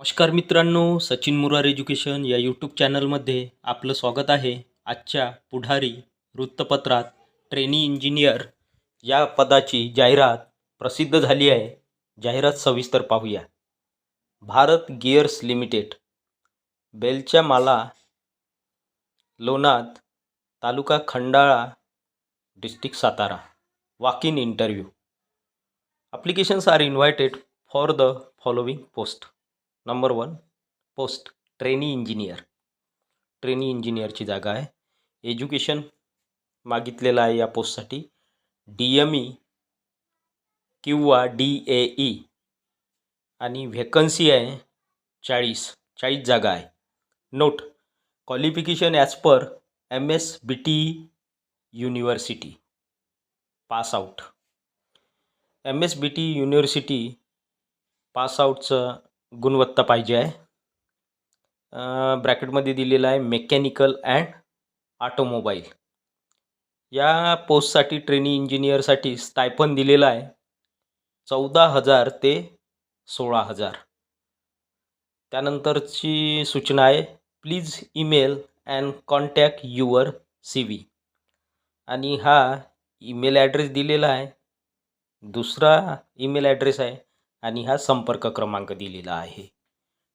नमस्कार मित्रांनो सचिन मुरार एज्युकेशन या यूट्यूब चॅनलमध्ये आपलं स्वागत आहे. आजच्या पुढारी वृत्तपत्रात ट्रेनी इंजिनियर या पदाची जाहिरात प्रसिद्ध झाली आहे. जाहिरात सविस्तर पाहूया. भारत गिअर्स लिमिटेड बेलच्या माला Lonand taluka Khandala district Satara. Walk in interview applications are invited for the following post number one post trainee engineer trainee इंजिनियरची जागा आहे. एज्युकेशन मागितलेलं आहे या पोस्टसाठी डी एम ई किंवा डी ए ई आणि व्हेकन्सी आहे चाळीस चाळीस जागा आहे. Note qualification as per M S B T university pass out M S B T university पासआउटचं गुणवत्ता पाहिजे आहे. ब्रॅकेटमध्ये दिलेलं आहे मेकॅनिकल अँड ऑटोमोबाईल. या पोस्टसाठी ट्रेनी इंजिनियरसाठी स्टायपन दिलेलं आहे चौदा हजार ते सोळा हजार. त्यानंतरची सूचना आहे please email and contact your C V आणि हा ईमेल ॲड्रेस दिलेला आहे. दुसरा ईमेल ॲड्रेस आहे आणि हा संपर्क क्रमांक दिलेला आहे.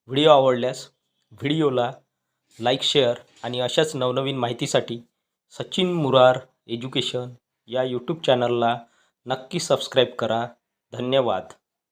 व्हिडिओ आवडल्यास व्हिडिओला लाईक शेअर आणि अशाच नवनवीन माहितीसाठी सचिन मुरार एज्युकेशन या यूट्यूब चॅनलला नक्की सबस्क्राईब करा. धन्यवाद.